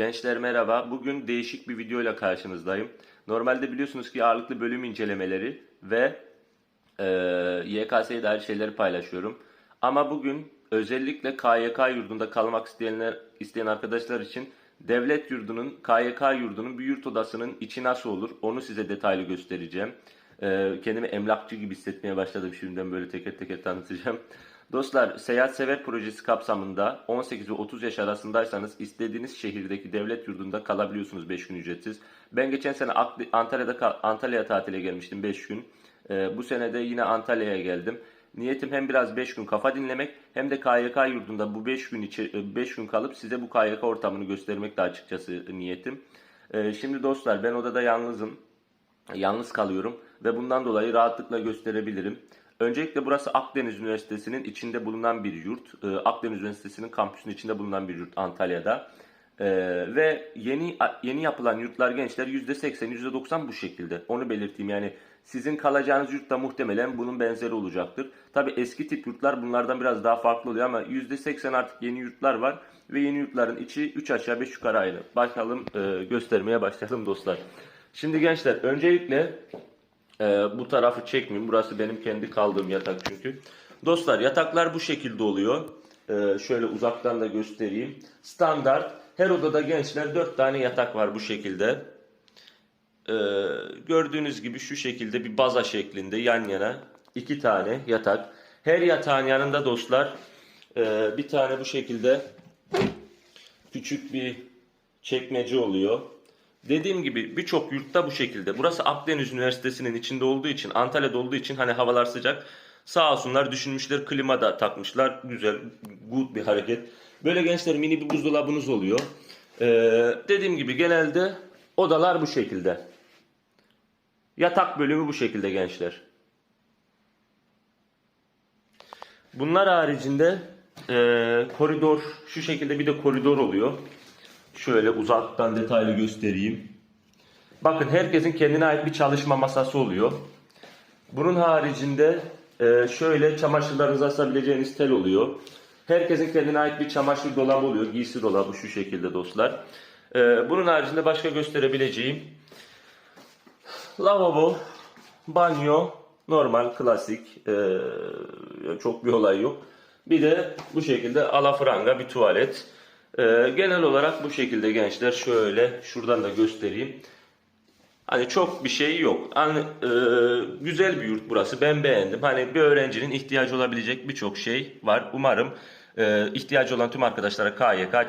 Gençler merhaba. Bugün değişik bir videoyla karşınızdayım. Normalde biliyorsunuz ki ağırlıklı bölüm incelemeleri ve e, YKS'ye dair şeyleri paylaşıyorum. Ama bugün özellikle KYK yurdunda kalmak isteyenler isteyen arkadaşlar için devlet yurdunun, KYK yurdunun bir yurt odasının içi nasıl olur onu size detaylı göstereceğim. E, kendimi emlakçı gibi hissetmeye başladım şimdiden böyle teker teker tanıtacağım. Dostlar, Seyahat Sever projesi kapsamında 18 ve 30 yaş arasındaysanız istediğiniz şehirdeki devlet yurdunda kalabiliyorsunuz 5 gün ücretsiz. Ben geçen sene Antalya'da Antalya'ya tatile gelmiştim 5 gün. Ee, bu sene de yine Antalya'ya geldim. Niyetim hem biraz 5 gün kafa dinlemek hem de KYK yurdunda bu 5 gün içi 5 gün kalıp size bu KYK ortamını göstermek de açıkçası niyetim. Ee, şimdi dostlar ben odada yalnızım yalnız kalıyorum ve bundan dolayı rahatlıkla gösterebilirim. Öncelikle burası Akdeniz Üniversitesi'nin içinde bulunan bir yurt. Ee, Akdeniz Üniversitesi'nin kampüsünün içinde bulunan bir yurt Antalya'da. Ee, ve yeni yeni yapılan yurtlar gençler %80, %90 bu şekilde. Onu belirteyim yani sizin kalacağınız yurt da muhtemelen bunun benzeri olacaktır. Tabi eski tip yurtlar bunlardan biraz daha farklı oluyor ama %80 artık yeni yurtlar var ve yeni yurtların içi 3 aşağı 5 yukarı aynı. Bakalım e, göstermeye başlayalım dostlar. Şimdi gençler öncelikle e, bu tarafı çekmeyeyim. Burası benim kendi kaldığım yatak çünkü. Dostlar yataklar bu şekilde oluyor. E, şöyle uzaktan da göstereyim. Standart. Her odada gençler 4 tane yatak var bu şekilde. E, gördüğünüz gibi şu şekilde bir baza şeklinde yan yana iki tane yatak. Her yatağın yanında dostlar e, bir tane bu şekilde küçük bir çekmece oluyor. Dediğim gibi birçok yurtta bu şekilde. Burası Akdeniz Üniversitesi'nin içinde olduğu için, Antalya'da olduğu için hani havalar sıcak. Sağ olsunlar düşünmüşler klima da takmışlar. Güzel, good bir hareket. Böyle gençler mini bir buzdolabınız oluyor. Ee, dediğim gibi genelde odalar bu şekilde. Yatak bölümü bu şekilde gençler. Bunlar haricinde e, koridor şu şekilde bir de koridor oluyor. Şöyle uzaktan detaylı göstereyim. Bakın herkesin kendine ait bir çalışma masası oluyor. Bunun haricinde e, şöyle çamaşırlarınızı asabileceğiniz tel oluyor. Herkesin kendine ait bir çamaşır dolabı oluyor. Giysi dolabı şu şekilde dostlar. E, bunun haricinde başka gösterebileceğim lavabo, banyo, normal, klasik. e, çok bir olay yok. Bir de bu şekilde alafranga bir tuvalet. Ee, genel olarak bu şekilde gençler şöyle şuradan da göstereyim. Hani çok bir şey yok. Hani, e, güzel bir yurt burası. Ben beğendim. Hani bir öğrencinin ihtiyacı olabilecek birçok şey var. Umarım e, ihtiyacı olan tüm arkadaşlara KYK